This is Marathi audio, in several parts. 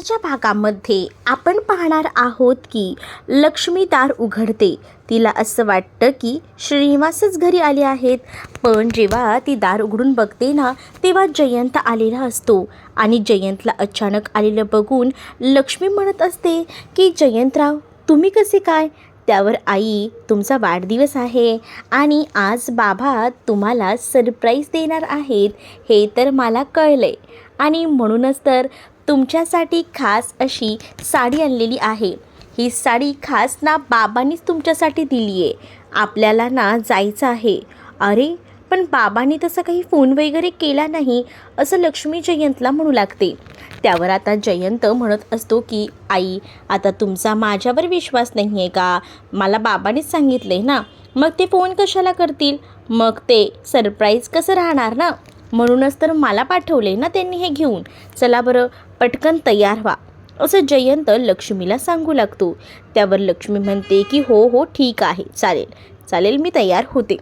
आजच्या भागामध्ये आपण पाहणार आहोत की लक्ष्मी दार उघडते. तिला असं वाटतं की श्रीनिवासच घरी आले आहेत. पण जेव्हा ती दार उघडून बघते ना तेव्हा जयंत आलेला असतो. आणि जयंतला अचानक आलेलं बघून लक्ष्मी म्हणत असते की जयंतराव तुम्ही कसे काय? त्यावर आई तुमचा वाढदिवस आहे आणि आज बाबा तुम्हाला सरप्राईज देणार आहेत. हे तर मला कळलं आहे आणि म्हणूनच तर तुमच्यासाठी खास अशी साडी आणलेली आहे. ही साडी खास ना बाबांनीच तुमच्यासाठी दिली आहे. आपल्याला ना जायचं आहे. अरे पण बाबांनी तसा काही फोन वगैरे केला नाही असं लक्ष्मी जयंतला म्हणू लागते. त्यावर आता जयंत म्हणत असतो की आई आता तुमचा माझ्यावर विश्वास नाही आहे का? मला बाबांनीच आहे ना. मग ते फोन कशाला करतील? मग ते सरप्राईज कसं राहणार ना? म्हणूनच तर मला पाठवले ना त्यांनी हे घेऊन. चला बरं पटकन तयार व्हा. असं जयंत लक्ष्मीला सांगू लागतो. त्यावर लक्ष्मी म्हणते की हो हो ठीक आहे. चालेल. चालेल मी तयार होते.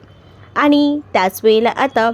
आणि त्याच वेळेला आता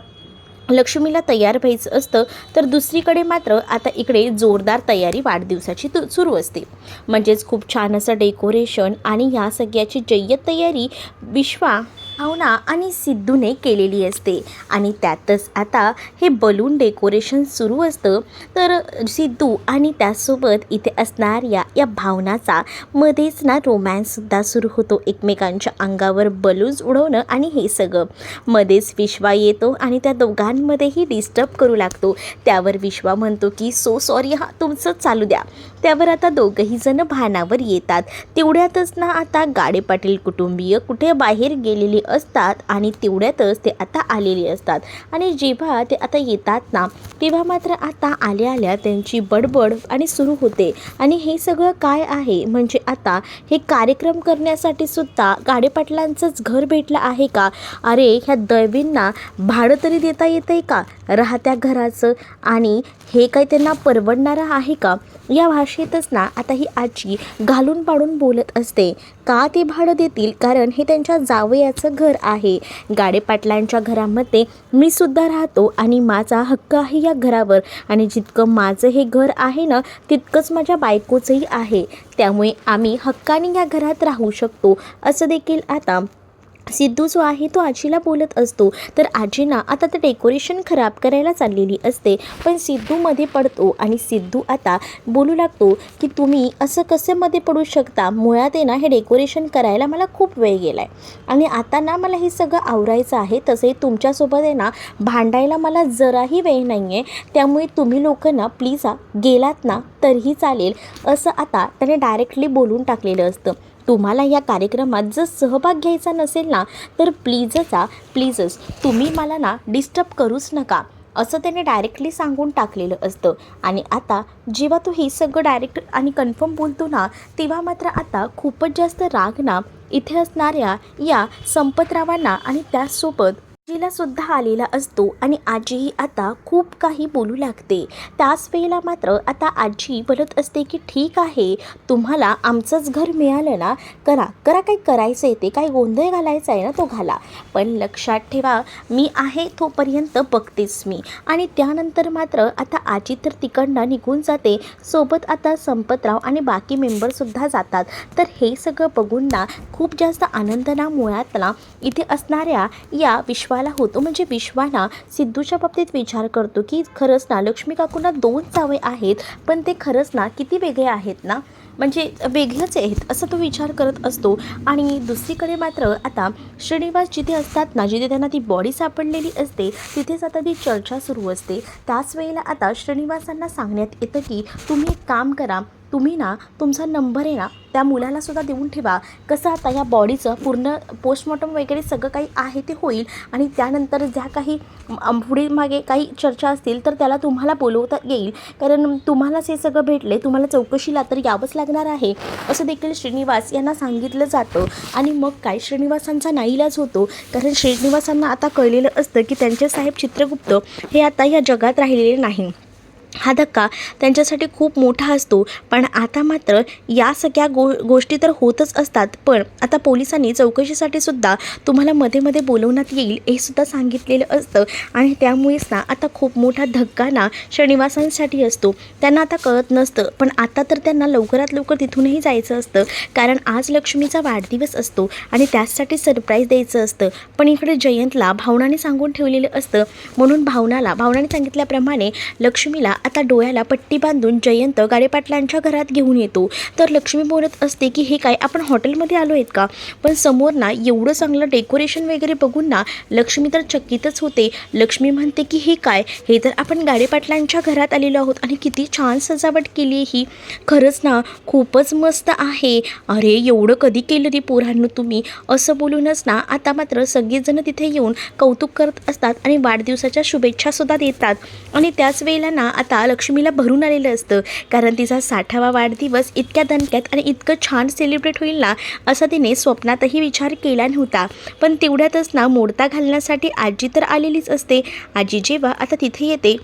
लक्ष्मीला तयार व्हायचं असतं तर दुसरीकडे मात्र आता इकडे जोरदार तयारी वाढदिवसाची तु सुरू असते. म्हणजेच खूप छान असं डेकोरेशन आणि ह्या सगळ्याची जय्यत तयारी विश्वा भावना आणि सिद्धूने केलेली असते. आणि त्यातच आता हे बलून डेकोरेशन सुरू असतं. तर सिद्धू आणि त्यासोबत इथे असणाऱ्या या भावनाचा मध्येच ना रोमॅन्ससुद्धा सुरू होतो एकमेकांच्या अंगावर बलून्स उडवणं आणि हे सगळं. मध्येच विश्वा येतो आणि त्या दोघांमध्येही डिस्टर्ब करू लागतो. त्यावर विश्वा म्हणतो की सो सॉरी हा तुमचं चालू द्या. त्यावर आता दोघंही जण भानावर येतात. तेवढ्यातच ना आता गाडे पाटील कुटुंबीय कुठे बाहेर गेलेली असतात आणि तेवढ्यातच ते आता आलेले असतात. आणि जेव्हा ते आता येतात ना तेव्हा मात्र आता आल्या आल्या त्यांची बडबड आणि सुरू होते. आणि हे सगळं काय आहे? म्हणजे आता हे कार्यक्रम करण्यासाठी सुद्धा गाडेपाटलांचंच घर भेटलं आहे का? अरे ह्या दैवींना भाडं तरी देता येतं आहे का? राहत्या घराचं आणि हे काही त्यांना परवडणारं आहे का? या भाषेतच ना आता ही आजी घालून पाडून बोलत असते. का ते भाडं देतील? कारण हे त्यांच्या जावयाचं घर आहे. गाडे पाटलांच्या घरामध्ये मी सुद्धा राहतो आणि माझा हक्क आहे या घरावर. आणि जितकं माझं हे घर आहे ना तितकंच माझ्या बायकोचंही आहे. त्यामुळे आम्ही हक्काने या घरात राहू शकतो असं देखील आता सिद्धू जो आहे तो आजीला बोलत असतो. तर आजीना आता ते डेकोरेशन खराब करायला चाललेली असते. पण सिद्धूमध्ये पडतो आणि सिद्धू आता बोलू लागतो की तुम्ही असं कसेमध्ये पडू शकता? मुळात आहे ना हे डेकोरेशन करायला मला खूप वेळ गेला आहे आणि आता ना मला हे सगळं आवरायचं आहे. तसे तुमच्यासोबत आहे ना भांडायला मला जराही वेळ नाही आहे त्यामुळे तुम्ही लोक ना प्लीज गेलात ना तरीही चालेल. असं आता त्याने डायरेक्टली बोलून टाकलेलं असतं. तुम्हाला या कार्यक्रमात जर सहभाग घ्यायचा नसेल ना तर प्लीजच आ प्लीजच तुम्ही मला ना डिस्टर्ब करूच नका. असं त्याने डायरेक्टली सांगून टाकलेलं असतं. आणि आता जेव्हा तो हे सगळं डायरेक्ट आणि कन्फर्म बोलतो ना तेव्हा मात्र आता खूपच जास्त राग ना इथे असणाऱ्या या संपतरावांना आणि त्यासोबत आजीला सुद्धा आलेला असतो आणि आजीही आता खूप काही बोलू लागते. त्याच वेळेला मात्र आता आजी बोलत असते की ठीक आहे तुम्हाला आमचंच घर मिळालं ना? करा करा काही करायचं आहे ते? काही गोंधळ घालायचा आहे ना तो घाला. पण लक्षात ठेवा मी आहे तोपर्यंत बघतेच मी. आणि त्यानंतर मात्र आता आजी तर तिकडनं निघून जाते. सोबत आता संपतराव आणि बाकी मेंबरसुद्धा जातात. तर हे सगळं बघून ना खूप जास्त आनंद ना मुळात ना इथे असणाऱ्या या विश्वाला होतो. म्हणजे विश्वाना सिद्धूच्या बाबतीत विचार करतो की खरंच ना लक्ष्मी काकूंना दोन जावे आहेत पण ते खरंच ना किती वेगळे आहेत ना? म्हणजे वेगळंच आहेत असं तो विचार करत असतो. आणि दुसरीकडे मात्र आता श्रीनिवास जिथे असतात ना जिथे त्यांना ती बॉडी सापडलेली असते तिथेच आता ती चर्चा सुरू असते. त्याच वेळेला आता श्रीनिवासांना सांगण्यात येतं की तुम्ही एक काम करा तुम्ही ना तुमचा नंबर आहे ना त्या मुलाला सुद्धा देऊन ठेवा. कसं आता या बॉडीचं पूर्ण पोस्टमॉर्टम वगैरे सगळं काही आहे ते होईल. आणि त्यानंतर ज्या काही पुढे मागे काही चर्चा असतील तर त्याला तुम्हाला बोलवता येईल. कारण तुम्हालाच हे सगळं भेटले तुम्हाला चौकशीला तर यावंच लागणार आहे. असं देखील श्रीनिवास यांना सांगितलं जातं. आणि मग काय? श्रीनिवासांचा नाईलाज होतो. कारण श्रीनिवासांना आता कळलेलं असतं की त्यांचे साहेब चित्रगुप्त हे आता या जगात राहिलेले नाही. हा धक्का त्यांच्यासाठी खूप मोठा असतो. पण आता मात्र या सगळ्या गो गोष्टी तर होतच असतात. पण आता पोलिसांनी चौकशीसाठी सुद्धा तुम्हाला मध्ये मध्ये बोलवण्यात येईल हे सुद्धा सांगितलेलं असतं. आणि त्यामुळेच ना आता खूप मोठा धक्का ना श्रीनिवासांसाठी असतो. त्यांना आता कळत नसतं. पण आता तर त्यांना लवकरात लवकर तिथूनही जायचं असतं. कारण आज लक्ष्मीचा वाढदिवस असतो आणि त्याचसाठी सरप्राईज द्यायचं असतं. पण इकडे जयंतला भावनाने सांगून ठेवलेलं असतं. म्हणून भावनाला भावनाने सांगितल्याप्रमाणे लक्ष्मीला आता डोळ्याला पट्टी बांधून जयंत गाडेपाटलांच्या घरात घेऊन येतो. तर लक्ष्मी बोलत असते की हे काय आपण हॉटेलमध्ये आलो आहेत का? पण समोर ना एवढं चांगलं डेकोरेशन वगैरे बघून ना लक्ष्मी तर चकितच होते. लक्ष्मी म्हणते की हे काय हे तर आपण गाडेपाटलांच्या घरात आलेलो आहोत आणि किती छान सजावट केली आहे ही. खरंच ना खूपच मस्त आहे. अरे एवढं कधी केलं रे पोरांनो तुम्ही? असं बोलूनच ना आता मात्र सगळेजण तिथे येऊन कौतुक करत असतात आणि वाढदिवसाच्या शुभेच्छासुद्धा देतात. आणि त्याच वेळेला ना आता लक्ष्मीला भरून आलेलं असतं. कारण तिचा साठावा वाढदिवस इतक्या दणक्यात आणि इतकं छान सेलिब्रेट होईल ना असा तिने स्वप्नातही विचार केला नव्हता. पण तेवढ्यातच ना मोडता घालण्यासाठी आजी तर आलेलीच असते. आजी जेव्हा आता तिथे येते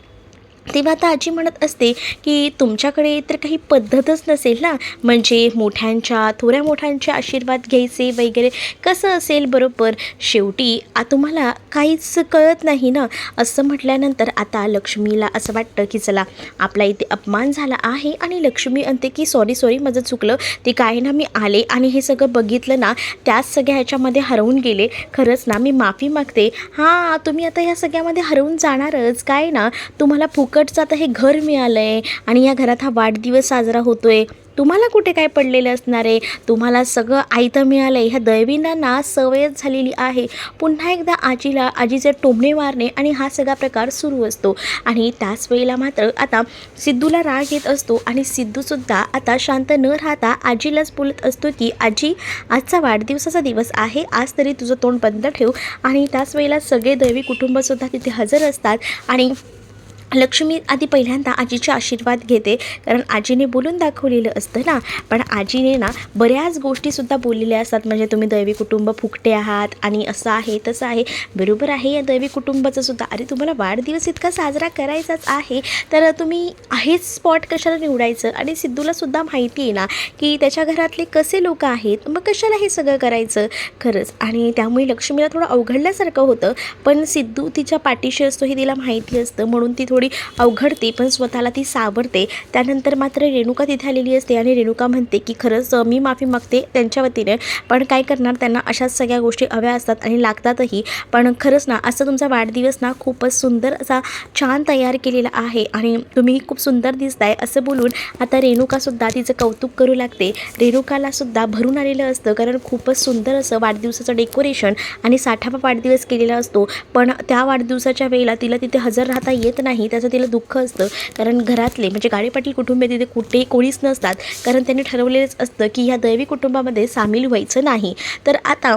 तेव्हा आता आजी म्हणत असते की तुमच्याकडे तर काही पद्धतच नसेल ना? म्हणजे मोठ्यांच्या थोड्या मोठ्यांचे आशीर्वाद घ्यायचे वगैरे कसं असेल बरोबर? शेवटी आ तुम्हाला काहीच कळत नाही ना? असं म्हटल्यानंतर आता लक्ष्मीला असं वाटतं की चला आपला इथे अपमान झाला आहे आणि लक्ष्मी म्हणते की सॉरी सॉरी माझं चुकलं. ते काय ना मी आले आणि हे सगळं बघितलं ना त्याच सगळ्या ह्याच्यामध्ये हरवून गेले. खरंच ना मी माफी मागते. हां तुम्ही आता ह्या सगळ्यामध्ये हरवून जाणारच. काय ना तुम्हाला फुक फुकटचं आता हे घर मिळालं आहे आणि या घरात हा वाढदिवस साजरा होतोय. तुम्हाला कुठे काय पडलेलं असणार आहे? तुम्हाला सगळं आयतं मिळालं आहे ह्या दैवींना सवयच झालेली आहे. पुन्हा एकदा आजीला आजीचे टोमणे मारणे आणि हा सगळा प्रकार सुरू असतो. आणि त्याच वेळेला मात्र आता सिद्धूला राग येत असतो आणि सिद्धूसुद्धा आता शांत न राहता आजीलाच बोलत असतो की आजी आजचा वाढदिवसाचा दिवस आहे. आज तरी तुझं तोंड बंद ठेव. आणि त्याच वेळेला सगळे दैवी कुटुंबसुद्धा तिथे हजर असतात. आणि लक्ष्मी आधी पहिल्यांदा आजीचे आशीर्वाद घेते. कारण आजीने बोलून दाखवलेलं असतं ना. पण आजीने ना बऱ्याच गोष्टीसुद्धा बोललेल्या असतात. म्हणजे तुम्ही दैवी कुटुंब फुकटे आहात आणि असं आहे तसं आहे. बरोबर आहे या दैवी कुटुंबाचं सुद्धा. अरे तुम्हाला वाढदिवस इतका साजरा करायचाच आहे. तर तुम्ही हेच स्पॉट कशाला निवडायचं? आणि सिद्धूलासुद्धा माहिती आहे ना की त्याच्या घरातले कसे लोक आहेत? मग कशाला हे सगळं करायचं? खरंच. आणि त्यामुळे लक्ष्मीला थोडं अवघडल्यासारखं होतं. पण सिद्धू तिच्या पाठीशी असतो हे तिला माहिती असतं. म्हणून ती थोडी थोडी अवघडते पण स्वतःला ती सावरते. त्यानंतर मात्र रेणुका तिथे आलेली असते आणि रेणुका म्हणते की खरंच मी माफी मागते त्यांच्या वतीने पण काय करणार त्यांना अशाच सगळ्या गोष्टी हव्या असतात आणि लागतातही. पण खरंच ना असं तुमचा वाढदिवस ना खूपच सुंदर असा छान तयार केलेला आहे आणि तुम्ही खूप सुंदर दिसताय असं बोलून आता रेणुकासुद्धा तिचं कौतुक करू लागते. रेणुकालासुद्धा भरून आलेलं असतं कारण खूपच सुंदर असं वाढदिवसाचं डेकोरेशन आणि साठावा वाढदिवस केलेला असतो. पण त्या वाढदिवसाच्या वेळेला तिला तिथे हजर राहता येत नाही. त्याचं तिला दुःख असतं. कारण घरातले म्हणजे गाडीपाटील कुटुंबे तिथे कुठेही कोणीच नसतात. कारण त्यांनी ठरवलेलंच असतं की ह्या दैवी कुटुंबामध्ये सामील व्हायचं नाही. तर आता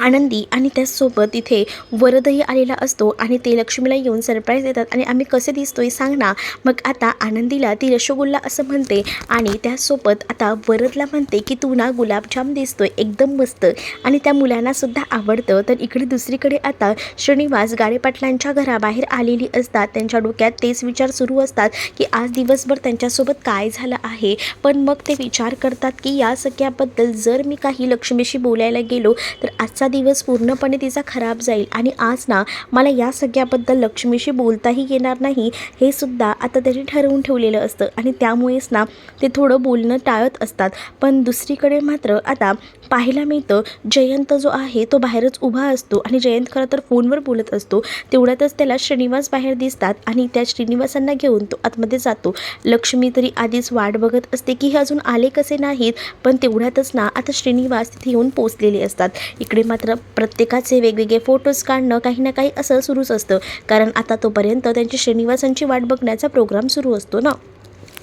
आनंदी आणि त्याचसोबत इथे वरदही आलेला असतो आणि ते लक्ष्मीला येऊन सरप्राईज देतात. आणि आम्ही कसे दिसतोय सांग ना? मग आता आनंदीला ती रसगुल्ला असं म्हणते आणि त्याचसोबत आता वरदला म्हणते की तू ना गुलाबजाम दिसतोय एकदम मस्त. आणि त्या मुलांनासुद्धा आवडतं. तर इकडे दुसरीकडे आता श्रीनिवास गाडेपाटलांच्या घराबाहेर आलेली असतात. त्यांच्या डोक्यात तेच विचार सुरू असतात की आज दिवसभर त्यांच्यासोबत काय झालं आहे? पण मग ते विचार करतात की या सगळ्याबद्दल जर मी काही लक्ष्मीशी बोलायला गेलो तर आजचा दिवस पूर्णपणे तिचा खराब जाईल. आणि आज ना मला या सगळ्याबद्दल लक्ष्मीशी बोलताही येणार नाही हे सुद्धा आता त्यांनी ठरवून ठेवलेलं असतं. आणि त्यामुळेच ना ते थोडं बोलणं टाळत असतात. पण दुसरीकडे मात्र आता पाहायला मिळतं जयंत जो आहे तो बाहेरच उभा असतो. आणि जयंत खरं तर फोनवर बोलत असतो. तेवढ्यातच त्याला श्रीनिवास बाहेर दिसतात आणि त्या श्रीनिवासांना घेऊन तो आतमध्ये जातो. लक्ष्मी तरी आधीच वाट बघत असते की हे अजून आले कसे नाहीत पण तेवढ्यातच ना आता श्रीनिवास तिथे येऊन पोचलेले असतात. इकडे मात्र प्रत्येकाचे वेगवेगळे फोटोज काढणं काही ना काही असं सुरूच असतं. कारण आता तोपर्यंत त्यांची श्रीनिवासांची वाट बघण्याचा प्रोग्राम सुरू असतो ना?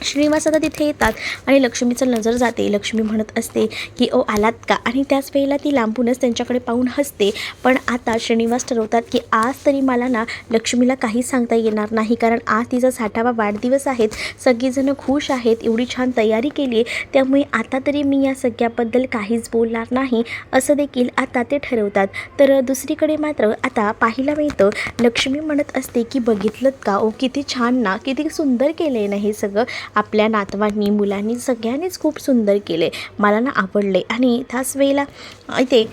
श्रीनिवास आता तिथे येतात आणि लक्ष्मीचं नजर जाते. लक्ष्मी म्हणत असते की ओ आलात का? आणि त्याच वेळेला ती लांबूनच त्यांच्याकडे पाहून हसते. पण आता श्रीनिवास ठरवतात की आज तरी मला ना लक्ष्मीला काही सांगता येणार नाही कारण आज तिचा साठावा वाढदिवस आहेत सगळीजणं खुश आहेत एवढी छान तयारी केली आहे. त्यामुळे आता तरी मी या सगळ्याबद्दल काहीच बोलणार नाही. असं देखील आता ते ठरवतात. तर दुसरीकडे मात्र आता पाहायला मिळतं लक्ष्मी म्हणत असते की बघितलं का? ओ किती छान ना किती सुंदर केलं आहे ना हे सगळं. आपल्या नातवांनी मुलांनी सगळ्यांनीच खूप सुंदर केले. मला ना आवडले. आणि त्याच वेळेला इथे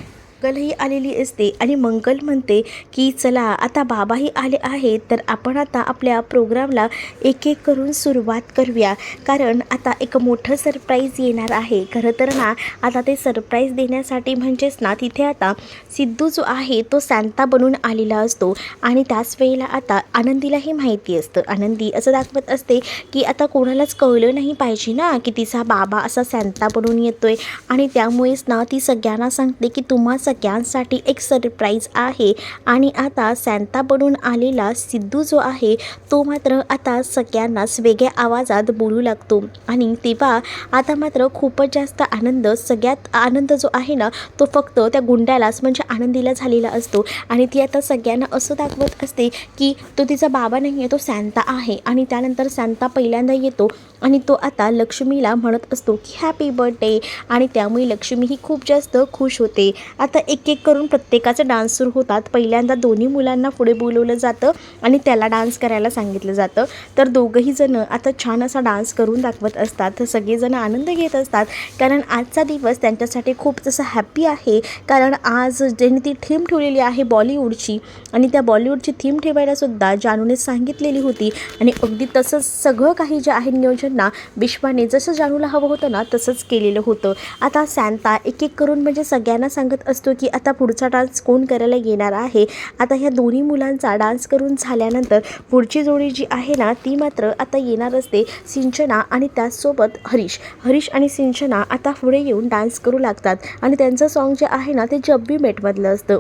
मंगलही आलेली असते आणि मंगल म्हणते की चला आता बाबाही आले आहेत तर आपण आता आपल्या प्रोग्रामला एक एक करून सुरुवात करूया. कारण आता एक मोठं सरप्राईज येणार आहे. खरं तर ना आता ते सरप्राईज देण्यासाठी म्हणजेच ना तिथे आता सिद्धू जो आहे तो सॅन्ता बनून आलेला असतो. आणि त्याच वेळेला आता आनंदीलाही माहिती असतं. आनंदी असं दाखवत असते की आता कोणालाच कळलं नाही पाहिजे ना की तिचा बाबा असा सॅन्ता बनून येतोय. आणि त्यामुळेच ना ती सगळ्यांना सांगते की तुम्हाच सगळ्यांसाठी एक सरप्राईज आहे. आणि आता सॅन्ता बनून आलेला सिद्धू जो आहे तो मात्र आता सगळ्यांनाच वेगळ्या आवाजात बोलू लागतो. आणि तेव्हा आता मात्र खूपच जास्त आनंद सगळ्यात आनंद जो आहे ना तो फक्त त्या गुंड्यालाच म्हणजे आनंदीला झालेला असतो. आणि ती आता सगळ्यांना असं दाखवत असते की तो तिचा बाबा नाही आहे तो सॅन्ता आहे. आणि त्यानंतर सॅन्ता पहिल्यांदा येतो. आणि तो आता लक्ष्मीला म्हणत असतो की हॅपी बर्थडे आणि त्यामुळे लक्ष्मी ही खूप जास्त खुश होते. आता एक एक करून प्रत्येकाचे डान्स सुरू होतात. पहिल्यांदा दोन्ही मुलांना पुढे बोलवलं जातं आणि त्याला डान्स करायला सांगितलं जातं. तर दोघंही जणं आता छान असा डान्स करून दाखवत असतात. तर सगळेजण आनंद घेत असतात. कारण आजचा दिवस त्यांच्यासाठी खूप जसं हॅपी आहे. कारण आज ज्यांनी ती थीम ठेवलेली आहे बॉलिवूडची आणि त्या बॉलिवूडची थीम ठेवायलासुद्धा जानूने सांगितलेली होती. आणि अगदी तसंच सगळं काही जे आहे नियोजन गोष्टींना विश्वाने जसं जाणूला हवं होतं ना तसंच केलेलं होतं. आता सॅन्ता एक एक करून म्हणजे सगळ्यांना सांगत असतो की आता पुढचा डान्स कोण करायला येणार आहे? आता ह्या दोन्ही मुलांचा डान्स करून झाल्यानंतर पुढची जोडी जी आहे ना ती मात्र आता येणार असते सिंचना आणि त्याचसोबत हरीश. हरीश आणि सिंचना आता पुढे येऊन डान्स करू लागतात आणि त्यांचं सॉन्ग जे आहे ना ते जब्बी मेटमधलं असतं.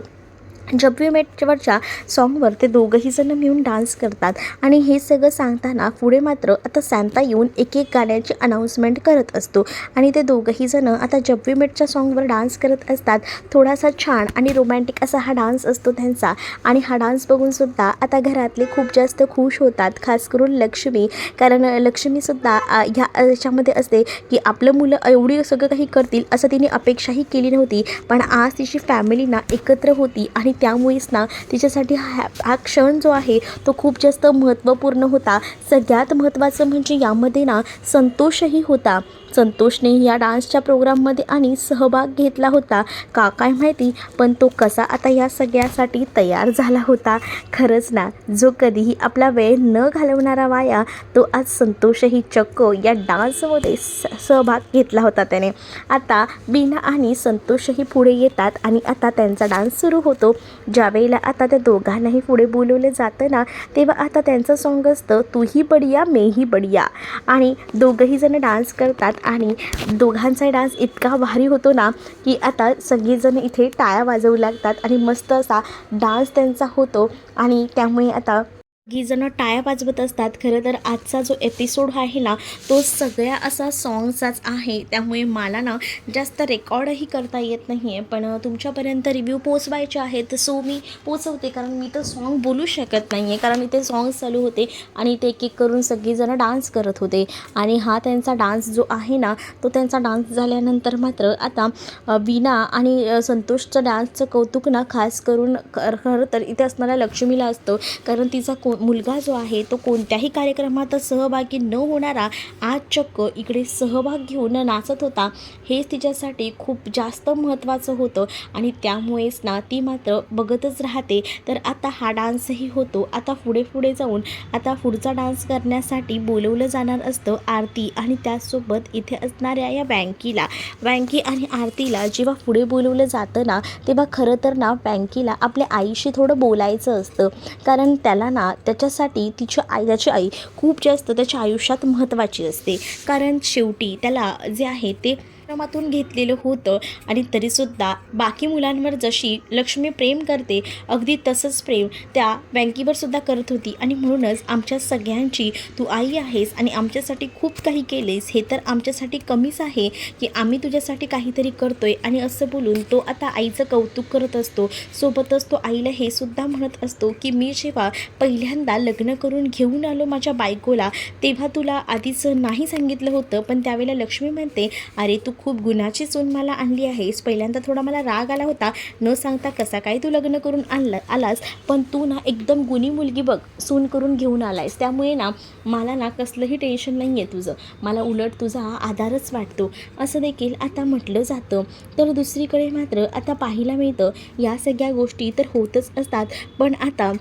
जब वी मेटवरच्या सॉन्गवर ते दोघंही जण मिळून डान्स करतात. आणि हे सगळं सांगताना पुढे मात्र आता सांता येऊन एक एक गाण्याची अनाऊन्समेंट करत असतो. आणि ते दोघंही जण आता जब्बी मेटच्या सॉन्गवर डान्स करत असतात. थोडासा छान आणि रोमॅन्टिक असा हा डान्स असतो त्यांचा. आणि हा डान्स बघूनसुद्धा आता घरातले खूप जास्त खुश होतात. खास करून लक्ष्मी. कारण लक्ष्मीसुद्धा ह्या याच्यामध्ये असते की आपलं मुलं एवढी सगळं काही करतील असं तिने अपेक्षाही केली नव्हती. पण आज तिची फॅमिली ना एकत्र होती आणि त्यामुळेच ना तिच्यासाठी हा हा क्षण जो आहे तो खूप जास्त महत्त्वपूर्ण होता. सगळ्यात महत्त्वाचं म्हणजे यामध्ये ना संतोषही होता. संतोषने या डान्सच्या प्रोग्राममध्ये आणि सहभाग घेतला होता. का काय माहिती पण तो कसा आता या सगळ्यासाठी तयार झाला होता? खरंच ना जो कधीही आपला वेळ न घालवणारा वाया तो आज संतोषही चक्क या डान्समध्ये स सहभाग घेतला होता त्याने. आता बीना आणि संतोषही पुढे येतात आणि आता त्यांचा डान्स सुरू होतो. ज्यावेळेला आता त्या दोघांनाही पुढे बोलवलं जातं ना तेव्हा आता त्यांचं सॉन्ग असतं तूही बढिया मेही बढिया. आणि दोघंही जण डान्स करतात आणि दोघांचा डान्स इतका भारी होतो ना की आता सगळेजण इथे टाळ्या वाजवू लागतात आणि मस्त असा डान्स त्यांचा होतो. आणि त्यामुळे आता जणं टाळ्या वाजवत असतात. खरं तर आजचा जो एपिसोड आहे ना तो सगळ्या असा सॉंगचाच आहे. त्यामुळे मला ना जास्त रेकॉर्डही करता येत नाही आहे पण तुमच्यापर्यंत रिव्ह्यू पोचवायचे आहेत. सो मी पोचवते कारण मी तर सॉन्ग बोलू शकत नाही आहे कारण इथे सॉंग चालू होते आणि ते एक एक करून सगळीजणं डान्स करत होते. आणि हा त्यांचा डान्स जो आहे ना तो त्यांचा डान्स झाल्यानंतर मात्र आता विना वीणा आणि संतोषचं डान्सचं कौतुक ना खास करून खर खरं तर इथे असणाऱ्या लक्ष्मीला असतं. कारण तिचा को मुलगा जो आहे तो कोणत्याही कार्यक्रमात सहभागी न होणारा आज चक्क इकडे सहभाग घेऊन नाचत होता. हेच तिच्यासाठी खूप जास्त महत्त्वाचं होतं आणि त्यामुळेच ना ती मात्र बघतच राहते. तर आता हा डान्सही होतो. आता पुढे पुढे जाऊन आता पुढचा डान्स करण्यासाठी बोलवलं जाणार असतं आरती आणि त्याचसोबत इथे असणाऱ्या या बँकीला बँकी आणि आरतीला जेव्हा पुढे बोलवलं जातं ना तेव्हा खरं तर ना बँकीला आपल्या आईशी थोडं बोलायचं असतं. कारण त्याला ना त्याच्यासाठी तिची आई त्याची आई खूप जास्त त्याच्या आयुष्यात महत्त्वाची असते. कारण शेवटी त्याला जे आहे ते आश्रमातून घेतलेलं होतं आणि तरीसुद्धा बाकी मुलांवर जशी लक्ष्मी प्रेम करते अगदी तसंच प्रेम त्या बँकीवर सुद्धा करत होती. आणि म्हणूनच आमच्या सगळ्यांची तू आई आहेस आणि आमच्यासाठी खूप काही केलेस हे तर आमच्यासाठी कमीच आहे की आम्ही तुझ्यासाठी काहीतरी करतोय. आणि असं बोलून तो आता आईचं कौतुक करत असतो सोबतच तो आईला हे सुद्धा म्हणत असतो की मी जेव्हा पहिल्यांदा लग्न करून घेऊन आलो माझ्या बायकोला तेव्हा तुला आधीच नाही सांगितलं होतं पण त्यावेळेला लक्ष्मी म्हणते अरे तू खूप गुणाची चून मला आणली आहेस पहिल्यांदा थोडा मला राग आला होता. न सांगता कसा काय तू लग्न करून आणला आलास? पण तू ना एकदम गुणी मुलगी बघ सून करून घेऊन आलायस. त्यामुळे ना मला ना कसलंही टेन्शन नाही आहे तुझं. मला उलट तुझा आधारच वाटतो. असं देखील आता म्हटलं जातं. तर दुसरीकडे मात्र आता पाहायला मिळतं. या सगळ्या गोष्टी तर होतच असतात. पण आता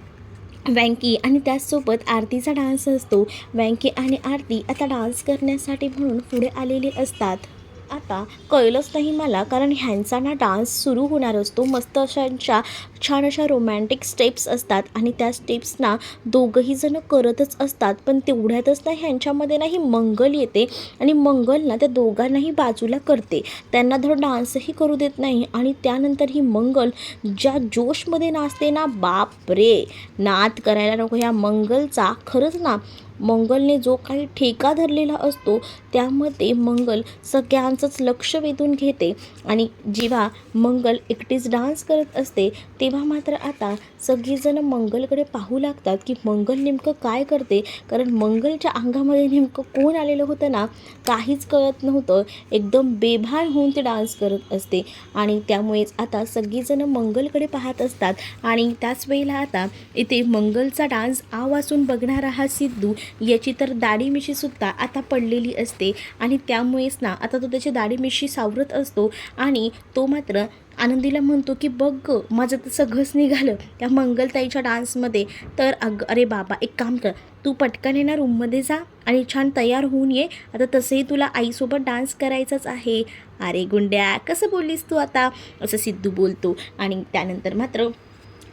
वँकी आणि त्याचसोबत आरतीचा डान्स असतो. वँकी आणि आरती आता डान्स करण्यासाठी म्हणून पुढे आलेले असतात. आता कळलंच नाही मला कारण ह्यांचा ना डान्स सुरू होणार असतो. मस्त अशांच्या छान अशा रोमॅन्टिक स्टेप्स असतात आणि त्या स्टेप्स ना दोघंही जणं करतच असतात. पण तेवढ्यातच ना ह्यांच्यामध्ये ना ही मंगल येते आणि मंगल ना त्या दोघांनाही बाजूला करते. त्यांना धड डान्सही करू देत नाही आणि त्यानंतर ही मंगल ज्या जोशमध्ये नाचते ना बाप रे नाद करायला नको. ह्या मंगलचा खरंच ना मंगलने जो काही ठेका धरलेला असतो त्यामध्ये मंगल सगळ्यांचंच लक्ष वेधून घेते. आणि जेव्हा मंगल एकटीच डान्स करत असते तेव्हा मात्र आता सगळीजणं मंगलकडे पाहू लागतात की मंगल नेमकं काय करते. कारण मंगलच्या अंगामध्ये नेमकं कोण आलेलं होतं ना काहीच कळत नव्हतं. एकदम बेभान होऊन ते डान्स करत असते. आणि त्यामुळेच आता सगळीजणं मंगलकडे पाहत असतात. आणि त्याच वेळेला आता इथे मंगलचा डान्स आ बघणारा हा सिद्धू याची तर दाढी मिशीसुद्धा आता पडलेली असते. आणि त्यामुळेच ना आता तो त्याची दाढी मिशी सावरत असतो आणि तो मात्र आनंदीला म्हणतो की बघ ग माझं तर सगळंच निघालं. त्या मंगलताईच्या डान्समध्ये तर अग अरे बाबा एक काम कर तू पटकन आहे ना रूममध्ये जा आणि छान तयार होऊन ये. आता तसंही तुला आईसोबत डान्स करायचाच आहे. अरे गुंड्या कसं बोललीस तू आता? असं सिद्धू बोलतो आणि त्यानंतर मात्र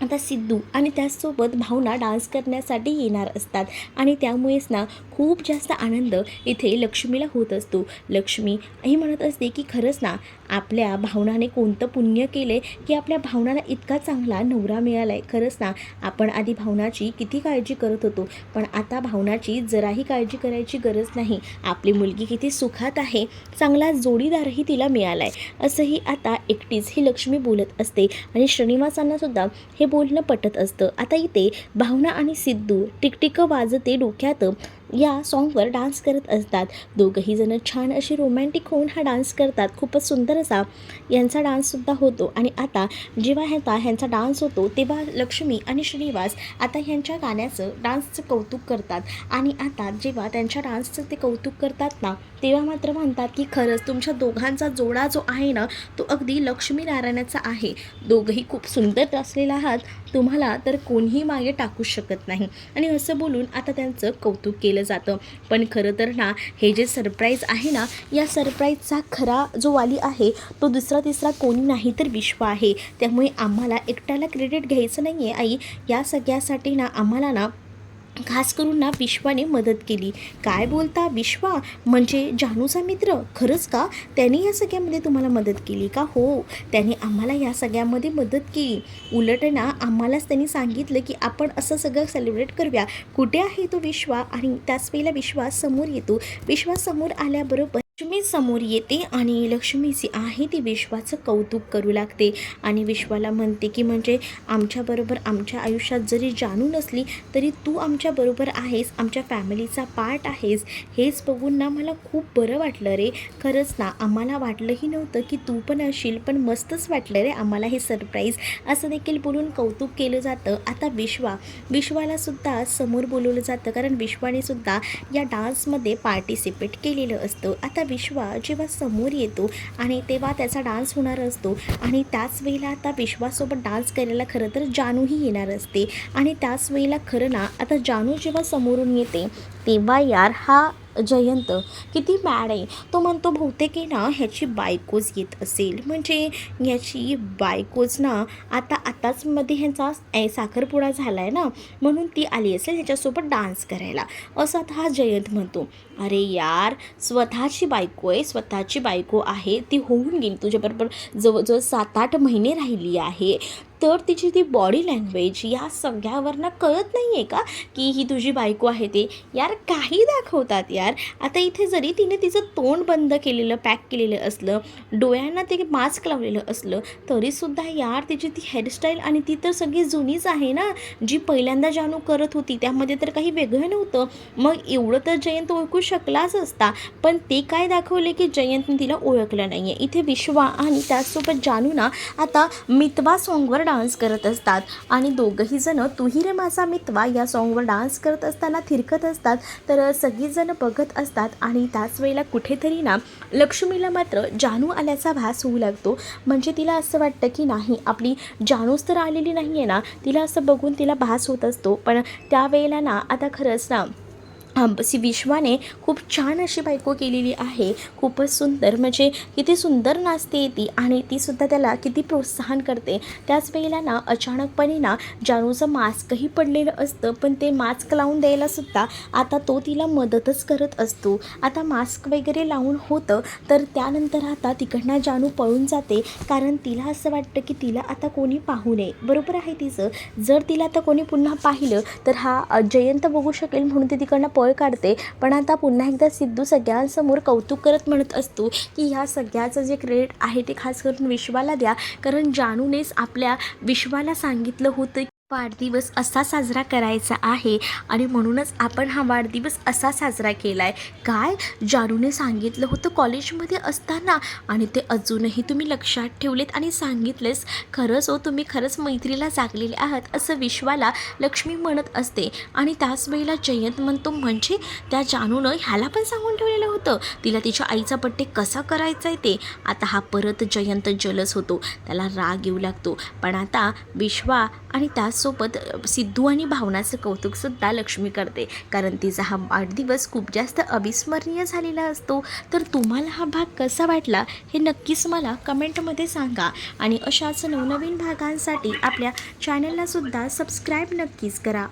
आता सिद्धू आणि त्याचसोबत भावना डान्स करण्यासाठी येणार असतात. आणि त्यामुळेच ना खूप जास्त आनंद इथे लक्ष्मीला होत असतो. लक्ष्मी ही म्हणत असते की खरंच ना आपल्या भावनाने कोणतं पुण्य केले की आपल्या भावनाला इतका चांगला नवरा मिळाला आहे खरंच ना आपण आधी भावनाची किती काळजी करत होतो पण आता भावनाची जराही काळजी करायची गरज नाही. आपली मुलगी किती सुखात आहे चांगला जोडीदारही तिला मिळाला आहे असंही आता एकटीच ही लक्ष्मी बोलत असते. आणि श्रीनिवासांनासुद्धा हे हे बोलणं पटत असतं. आता इथे भावना आणि सिद्धू टिकटिकं वाजते डोक्यात. या सॉन्गवर डान्स करत असतात. दोघंही जणं छान अशी रोमॅन्टिक होऊन हा डान्स करतात. खूपच सुंदर असा यांचा डान्ससुद्धा होतो. आणि आता जेव्हा ह्याचा ह्यांचा डान्स होतो तेव्हा लक्ष्मी आणि श्रीनिवास आता ह्यांच्या गाण्याचं डान्सचं कौतुक करतात. आणि आता जेव्हा त्यांच्या डान्सचं ते कौतुक करतात ना तेव्हा मात्र म्हणतात की खरंच तुमच्या दोघांचा जोडा जो आहे ना तो अगदी लक्ष्मी नारायणाचा आहे. दोघंही खूप सुंदर असलेला आहात. तुम्हाला तर कोणीही मागे टाकू शकत नाही. आणि असं बोलून आता त्यांचं कौतुक केलं. केलं जातं. पण खरं तर ना हे जे सरप्राईज आहे ना या सरप्राईजचा खरा जो वाली आहे तो दुसरा तिसरा कोणी नाही तर विश्व आहे. त्यामुळे आम्हाला एकट्याला क्रेडिट घ्यायचं नाही आहे आई. या सगळ्यासाठी ना आम्हाला ना खास करून ना विश्वाने मदत केली. काय बोलता विश्वा? म्हणजे जानूचा मित्र? खरंच का? त्याने या सगळ्यामध्ये तुम्हाला मदत केली का? हो. त्याने आम्हाला या सगळ्यामध्ये मदत केली. उलट ना आम्हालाच त्यांनी सांगितलं की आपण असं सगळं सेलिब्रेट करूया. कुठे आहे तो विश्वा? आणि त्याच वेळेला विश्वास समोर येतो. विश्वास समोर आल्याबरोबर लक्ष्मी समोर येते आणि लक्ष्मीची आहे ती विश्वाचं कौतुक करू लागते. आणि विश्वाला म्हणते की म्हणजे आमच्याबरोबर आमच्या आयुष्यात जरी जाणू नसली तरी तू आमच्याबरोबर आहेस आमच्या फॅमिलीचा पार्ट आहेस. हेच बघून ना मला खूप बरं वाटलं रे. खरंच ना आम्हाला वाटलंही नव्हतं की तू पण असशील पण मस्तच वाटलं रे आम्हाला हे सरप्राईज असं देखील बोलून कौतुक केलं जातं. आता विश्वा विश्वाला सुद्धा समोर बोलवलं जातं कारण विश्वाने सुद्धा या डान्समध्ये पार्टिसिपेट केलेलं असतं. आता विश्वा जेव्हा समोर येतो आणि तेव्हा त्याचा डान्स होणार असतो आणि त्याच वेळेला आता विश्वासोबत डान्स करायला खरं तर जानूही येणार असते. आणि त्याच वेळेला खरं ना आता जानू जेव्हा समोरून येते तेव्हा यार हा जयंत किती मॅड आहे. तो म्हणतो बहुतेक आहे ना ह्याची बायकोच येत असेल. म्हणजे ह्याची बायकोच ना आता आताच मध्ये ह्यांचा ए, साखरपुडा झाला आहे ना म्हणून ती आली असेल ह्याच्यासोबत डान्स करायला. असं आता हा जयंत म्हणतो अरे यार स्वतःची बायको आहे स्वतःची बायको आहे ती होऊन गेली. तुझ्याबरोबर जवळजवळ सात आठ महिने राहिली आहे. तर तिची ती बॉडी लँग्वेज या सगळ्यावरनं कळत नाही आहे का? की ही तुझी बायको आहे ते? यार काही दाखवतात यार. आता इथे जरी तिने तिचं तोंड बंद केलेलं पॅक केलेलं असलं डोळ्यांना ते मास्क लावलेलं असलं तरीसुद्धा यार तिची ती हेअरस्टाईल आणि ती तर सगळी जुनीच आहे ना? जी पहिल्यांदा जानू करत होती त्यामध्ये तर काही वेगळं नव्हतं. मग एवढं तर जयंत ओळखू शकलाच असता. पण ते काय दाखवले की जयंतने तिला ओळखलं नाही आहे इथे विश्वा आणि त्याचसोबत जानू ना आता मितवा सॉन्गवर डान्स करत असतात. आणि दोघंही जणं तुही रे माझा मितवा या सॉन्गवर डान्स करत असताना थिरकत असतात. तर सगळीजणं बघत असतात आणि त्याच वेळेला कुठेतरी ना लक्ष्मीला मात्र जानू आल्याचा भास होऊ लागतो. म्हणजे तिला असं वाटतं की नाही आपली जानूच तर आलेली नाही आहे ना. तिला असं बघून तिला भास होत असतो. पण त्यावेळेला ना आता खरंच ना सी विश्वाने खूप छान अशी बायको केलेली आहे. खूपच सुंदर. म्हणजे किती सुंदर नाचते ती आणि तीसुद्धा त्याला किती प्रोत्साहन करते. त्याच वेळेला ना अचानकपणे ना जानूचं मास्कही पडलेलं असतं. पण ते मास्क लावून द्यायला सुद्धा आता तो तिला मदतच करत असतो. आता मास्क वगैरे लावून होतं तर त्यानंतर आता तिकडनं जानू पळून जाते. कारण तिला असं वाटतं की तिला आता कोणी पाहू नये. बरोबर आहे तिचं. जर तिला आता कोणी पुन्हा पाहिलं तर हा जयंत बघू शकेल म्हणून ते तिकडनं पळ काढते. पण आता पुन्हा एकदा सिद्धू सगळ्यांसमोर कौतुक करत म्हणत असतो की ह्या सगळ्याचं जे क्रेडिट आहे ते खास करून विश्वाला द्या. कारण जानूनेच आपल्या विश्वाला सांगितलं होतं की वाढदिवस असा साजरा करायचा आहे आणि म्हणूनच आपण हा वाढदिवस असा साजरा केला आहे काय? जानूने सांगितलं होतं कॉलेजमध्ये असताना आणि ते अजूनही तुम्ही लक्षात ठेवलेत आणि सांगितलेस. खरंच हो तुम्ही खरंच मैत्रीला जागलेले आहात असं विश्वाला लक्ष्मी म्हणत असते. आणि त्याच वेळेला जयंत म्हणतो म्हणजे त्या जानूनं ह्याला पण सांगून ठेवलेलं होतं. तिला तिच्या आईचा बड्डे कसा करायचा आहे ते. आता हा परत जयंत जलस होतो. त्याला राग येऊ लागतो. पण आता विश्वा आणि त्याच सोबत सिद्धू आणि भावनाचं कौतुकसुद्धा लक्ष्मी करते. कारण तिचा हा वाढदिवस खूप जास्त अविस्मरणीय झालेला असतो. तर तुम्हाला हा भाग कसा वाटला हे नक्कीच मला कमेंटमध्ये सांगा. आणि अशाच नवनवीन भागांसाठी आपल्या चॅनललासुद्धा सबस्क्राईब नक्कीच करा.